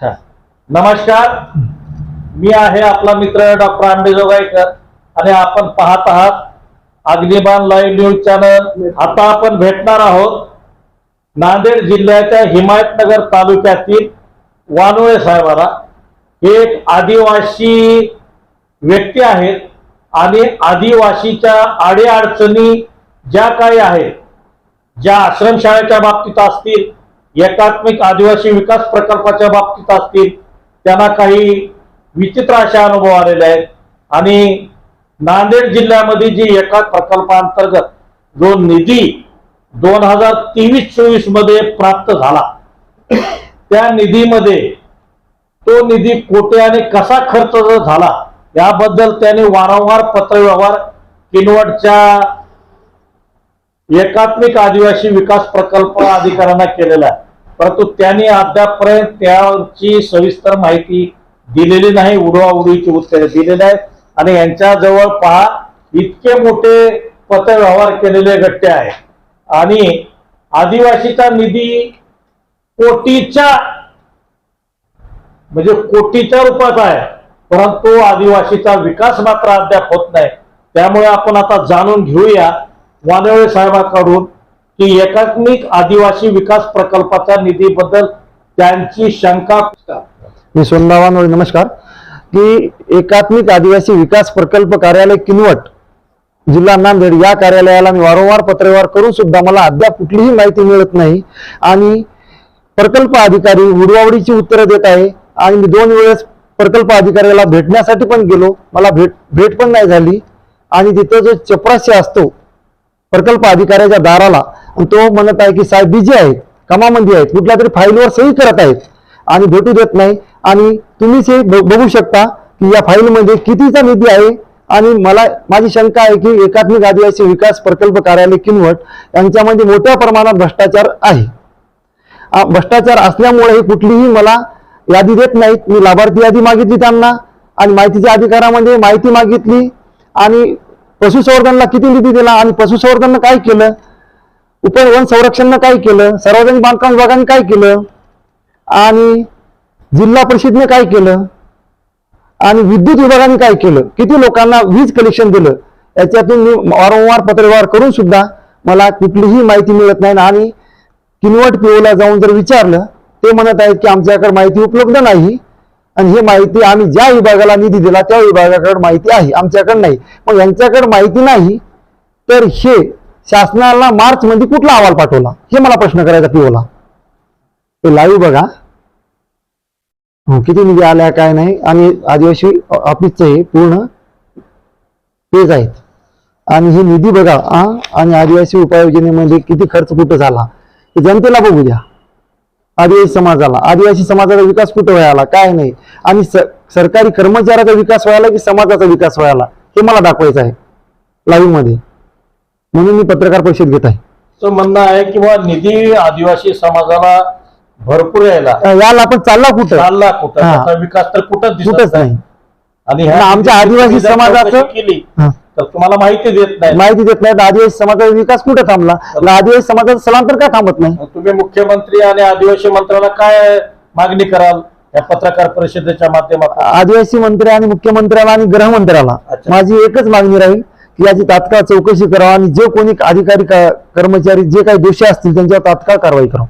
नमस्कार. मी आहे आपला मित्र डॉक्टर आंबेजोगाईकर आणि आपण पाहत आहात अग्निबाण लाईव्ह न्यूज चॅनल. आता आपण भेटणार आहोत नांदेड जिल्ह्याच्या हिमायतनगर तालुक्यातील वानोळे साहेबाला. हे एक आदिवासी व्यक्ती आहेत. आणि आदिवासीच्या अडीअडचणी ज्या काही आहेत ज्या आश्रमशाळेच्या बाबतीत असतील एकात्मिक आदिवासी विकास प्रकल्पाच्या बाबतीत असतील त्यांना काही विचित्र अशा अनुभव आलेले आहेत. आणि नांदेड जिल्ह्यामध्ये जी एका प्रकल्पांतर्गत जो निधी दोन हजार तेवीस चोवीसमध्ये प्राप्त झाला त्या निधीमध्ये तो निधी कोठे आणि कसा खर्च झाला याबद्दल त्याने वारंवार पत्रव्यवहार किनवटच्या एकात्मिक आदिवासी विकास प्रकल्प अधिकाऱ्यांना केलेला आहे. परंतु त्यांनी अद्यापपर्यंत त्याची सविस्तर माहिती दिलेली नाही उडवाउडीची उत्तरे दिलेली आहेत आणि यांच्या जवळ पहा इतके मोठे पत्रव्यवहार केलेले गट्टे आहे आणि आदिवासीचा निधी कोटीच्या म्हणजे कोटीच्या रूपात आहे. परंतु आदिवासीचा विकास मात्र अद्याप होत नाही. त्यामुळे आपण आता जाणून घेऊया वानवळे साहेबांकडून की एकात्मिक आदिवासी विकास प्रकल्पाच्या निधीबद्दल त्यांची शंका मी सोनरावान नमस्कार. की एकात्मिक आदिवासी विकास प्रकल्प कार्यालय किनवट जिल्हा नांदेड या कार्यालयाला मी वारंवार पत्रव्यवहार करून सुद्धा मला अद्याप कुठलीही माहिती मिळत नाही. आणि प्रकल्प अधिकारी उडवावडीची उत्तरं देत आहे. आणि मी दोन वेळेस प्रकल्प अधिकाऱ्याला भेटण्यासाठी पण गेलो. मला भेट भेट पण नाही झाली. आणि तिथं जो चपराशी असतो प्रकल्प अधिकाऱ्याच्या दाराला. आणि तो म्हणत आहे की साहेब बिजी आहेत कामामध्ये आहेत कुठल्या तरी फाईलवर सही करत आहेत आणि भेटू देत नाही. आणि तुम्हीच हे बघू शकता की या फाईलमध्ये कितीचा निधी आहे आणि मला माझी शंका आहे की एकात्मिक आदिवासी विकास प्रकल्प कार्यालय किनवट यांच्यामध्ये मोठ्या प्रमाणात भ्रष्टाचार आहे. आ, भ्रष्टाचार असल्यामुळे हे कुठलीही मला यादी देत नाहीत. मी लाभार्थी यादी मागितली त्यांना आणि माहितीच्या अधिकारामध्ये माहिती मागितली आणि पशुसंवर्धनला किती निधी दिला आणि पशुसंवर्धननं काय केलं? उपवन संरक्षणनं काय केलं? सार्वजनिक बांधकाम विभागाने काय केलं? आणि जिल्हा परिषदने काय केलं? आणि विद्युत विभागाने काय केलं? किती लोकांना वीज कनेक्शन दिलं? याच्यातून मी वारंवार पत्रव्यवहार करून सुद्धा मला कुठलीही माहिती मिळत नाही आणि किनवट पिओला जाऊन जर विचारलं ते म्हणत आहेत की आमच्याकडे माहिती उपलब्ध नाही. आणि ही माहिती आम्ही ज्या विभागाला निधी दिला त्या विभागाकडे माहिती आहे आमच्याकडे नाही. मग यांच्याकडे माहिती नाही तर हे शासनाला मार्च मध्ये कुठला अहवाल पाठवला? हे मला प्रश्न करायचा पिओला. ते लाईव्ह बघा. हो, किती निधी आल्या काय नाही. आणि आदिवासी ऑफिसचं हे पूर्ण पेज आहेत. आणि ही निधी बघा आणि आदिवासी उपाययोजनेमध्ये किती खर्च कुठं झाला? जनतेला बघू द्या. आदिवासी समाजाला. आदिवासी समाजाचा विकास कुठं व्हायला? काय नाही. आणि सरकारी कर्मचाऱ्याचा विकास व्हायला की समाजाचा विकास व्हायला हे मला दाखवायचं आहे. लाईव्हमध्ये म्हणून मी पत्रकार परिषद घेत आहे. असं म्हणणं आहे की बा निधी आदिवासी समाजाला भरपूर यायला. याला आपण चालला कुठं? चालला कुठं. त्याचा विकास तर कुठंच दिसत कुठंच नाही. आणि आणि आमच्या आदिवासी जर समाजाचं- चौकशी केली हा. तर तुम्हाला माहिती देत नाही. माहिती देत नाहीत आदिवासी समाजाचा विकास कुठे थांबला? आणि आदिवासी समाजाचं स्थलांतर का थांबत नाही? तुम्ही मुख्यमंत्री आणि आदिवासी मंत्र्याला काय मागणी कराल? या पत्रकार परिषदेच्या माध्यमातून आदिवासी मंत्री आणि मुख्यमंत्र्याला आणि गृहमंत्र्याला अच्छा. माझी एकच मागणी राहील की याची तात्काळ चौकशी करावा आणि जे कोणी अधिकारी का- कर्मचारी जे काही दोषी असतील त्यांच्यावर तात्काळ कारवाई करावं